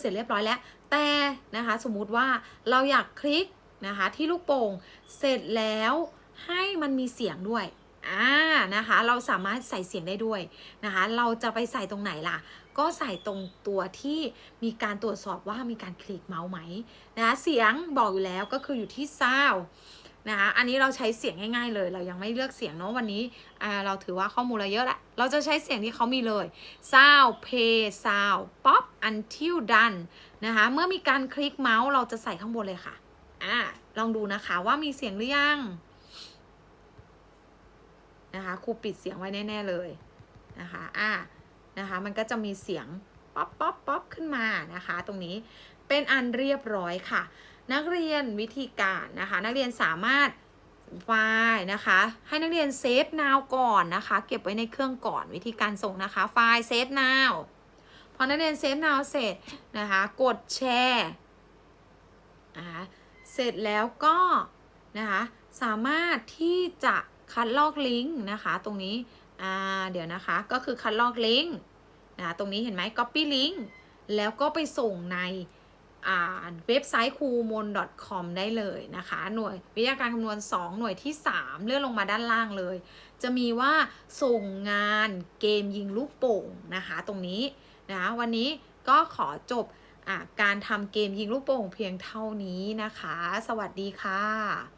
เสร็จเรียบร้อยแล้ว แต่นะคะสมมุติว่าเราอยากคลิกนะคะที่ลูกโป่งเสร็จแล้วให้มันมีเสียงด้วยอ่านะคะเราสามารถใส่เสียงได้ด้วยนะคะเราจะไปใส่ตรงไหนล่ะ ก็ใส่ตรงตัวที่มีการตรวจสอบว่ามีการคลิกเมาส์ไหมนะคะเสียงบอกอยู่แล้วก็คืออยู่ที่ sound นะคะอันนี้เราใช้เสียงง่ายๆเลย เรายังไม่เลือกเสียงเนาะวันนี้เราถือว่าข้อมูลเราเยอะแหละเราจะใช้เสียงที่เขามีเลย sound play sound pop until done นะคะเมื่อมีการคลิกเมาส์เราจะใส่ข้างบนเลยค่ะอ่าลองดูนะคะว่ามีเสียงหรือยังนะคะครูปิดเสียงไว้แน่ ๆ เลยนะคะอ่านะคะมันก็จะมีเสียงป๊อปป๊อปป๊อปขึ้นมานะคะ ตรงนี้เป็นอันเรียบร้อยค่ะ นักเรียนวิธีการนะคะ นักเรียนสามารถไฟล์นะคะ ให้นักเรียนเซฟ now ก่อนนะคะ เก็บไว้ในเครื่องก่อนวิธีการส่งนะคะ ไฟล์เซฟ now พอนักเรียนเซฟ now เสร็จนะคะ กดแชร์นะคะเสร็จแล้วก็นะคะสามารถที่จะคัดลอกลิงก์นะคะ ตรงนี้อ่าเดี๋ยวนะคะก็คือคัดลอกลิงก์นะคะตรงนี้เห็นไหม copy link แล้วก็ไปส่งใน เว็บไซต์ c o o m o n com ได้เลยนะคะ หน่วยวิทยาการคำนวณ 2 หน่วยที่ 3 เลื่อนลงมาด้านล่างเลย จะมีว่าส่งงานเกมยิงลูกโป่งนะคะ ตรงนี้นะะวันนี้ก็ขอจบอการทำเกมยิงลูกโป่งเพียงเท่านี้นะคะ สวัสดีค่ะ